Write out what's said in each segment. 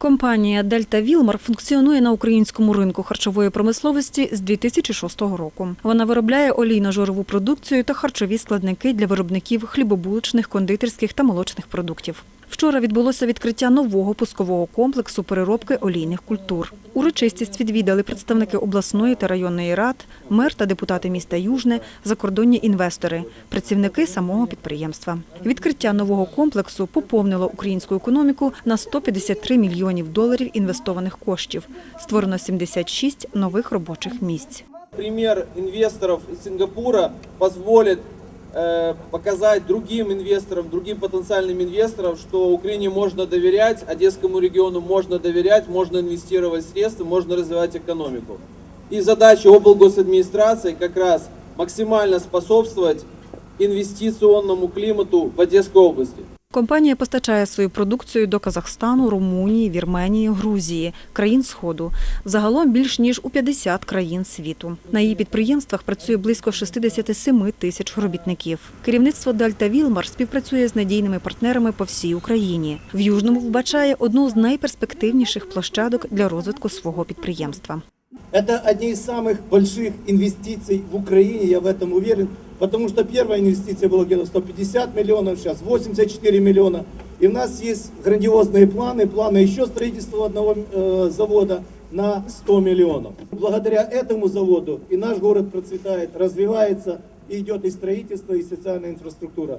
Компанія Дельта Вілмар функціонує на українському ринку харчової промисловості з 2006 року. Вона виробляє олійно-жирову продукцію та харчові складники для виробників хлібобуличних, кондитерських та молочних продуктів. Вчора відбулося відкриття нового пускового комплексу переробки олійних культур. Урочистість відвідали представники обласної та районної рад, мер та депутати міста Южне, закордонні інвестори, працівники самого підприємства. Відкриття нового комплексу поповнило українську економіку на 153 мільйонів доларів інвестованих коштів. Створено 76 нових робочих місць. пример инвесторов из Сингапура позволит э, показать другим инвесторам, другим потенциальным инвесторам, что Украине можно доверять, Одесскому региону можно доверять, можно инвестировать средства, можно развивать экономику. И задача облгосадминистрации как раз максимально способствовать инвестиционному климату в Одесской области. Компанія постачає свою продукцію до Казахстану, Румунії, Вірменії, Грузії, країн Сходу. Загалом більш ніж у 50 країн світу. На її підприємствах працює близько 67 тисяч робітників. Керівництво Дельта Вілмар співпрацює з надійними партнерами по всій Україні. В Южному вбачає одну з найперспективніших площадок для розвитку свого підприємства. Это одни из самых больших инвестиций в Украине, я в этом уверен, потому что первая инвестиция была где-то 150 миллионов, сейчас 84 миллиона. И у нас есть грандиозные планы, планы еще строительства одного э, завода на 100 миллионов. Благодаря этому заводу и наш город процветает, развивается, и идет и строительство, и социальная инфраструктура.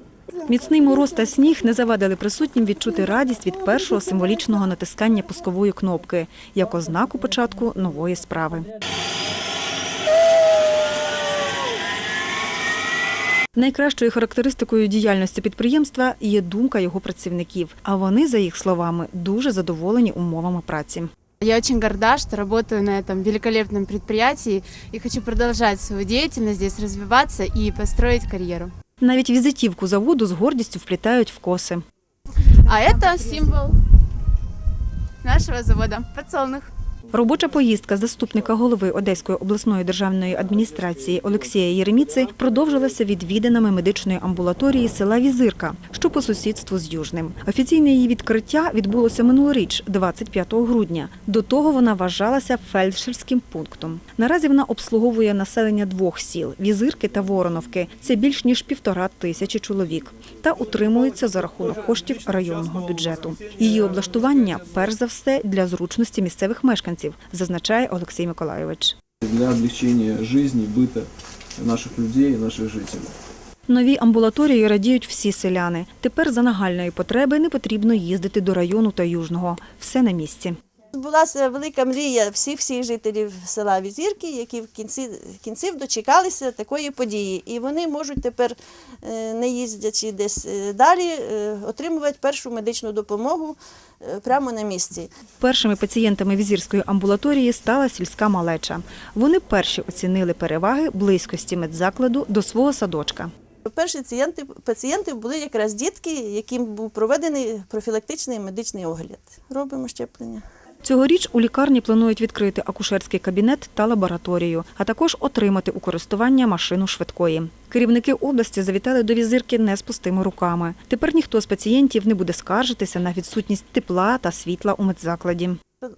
Міцний мороз та сніг не завадили присутнім відчути радість від першого символічного натискання пускової кнопки як ознаку початку нової справи. Найкращою характеристикою діяльності підприємства є думка його працівників. А вони, за їх словами, дуже задоволені умовами праці. Я очень горда, что работаю на этом великолепном предприятии и хочу продолжать свою деятельность здесь, развиваться и построить карьеру. Навіть візитівку заводу з гордістю вплітають в коси. А это символ нашего завода «Подсолнух». Робоча поїздка заступника голови Одеської обласної державної адміністрації Олексія Єреміци продовжилася відвідинами медичної амбулаторії села Візирка, що по сусідству з Южним. Офіційне її відкриття відбулося минулоріч, 25 грудня. До того вона вважалася фельдшерським пунктом. Наразі вона обслуговує населення двох сіл Візирки та Вороновки. Це більш ніж півтора тисячі чоловік та утримується за рахунок коштів районного бюджету. Її облаштування перш за все для зручності місцевих мешканців, зазначає Олексій Миколайович. для облегчення життя, биту наших людей наших жителів. Новій амбулаторії радіють всі селяни. Тепер за нагальної потреби не потрібно їздити до району та южного. Все на місці. Була велика мрія всіх всіх жителів села Візірки, які в кінці кінців дочекалися такої події. І вони можуть тепер, е, не їздячи десь е, далі, е, отримувати першу медичну допомогу прямо на місці. Першими пацієнтами візірської амбулаторії стала сільська малеча. Вони перші оцінили переваги близькості медзакладу до свого садочка. Перші пацієнти, пацієнти були якраз дітки, яким був проведений профілактичний медичний огляд. Робимо щеплення. Цьогоріч у лікарні планують відкрити акушерський кабінет та лабораторію, а також отримати у користування машину швидкої. Керівники області завітали до візирки не з пустими руками. Тепер ніхто з пацієнтів не буде скаржитися на відсутність тепла та світла у медзакладі.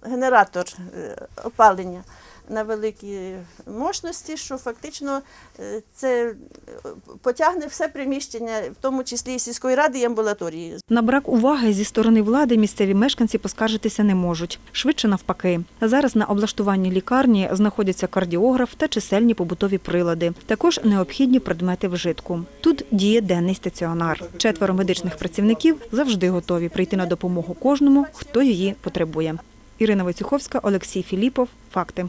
генератор е, опалення на великій мощності, що фактично е, це е, потягне все приміщення, в тому числі і сільської ради і амбулаторії. На брак уваги зі сторони влади місцеві мешканці поскаржитися не можуть. Швидше навпаки. Зараз на облаштуванні лікарні знаходяться кардіограф та чисельні побутові прилади. Також необхідні предмети вжитку. Тут діє денний стаціонар. Четверо медичних працівників завжди готові прийти на допомогу кожному, хто її потребує. Ірина Войцюховська, Олексій Філіпов. Факти.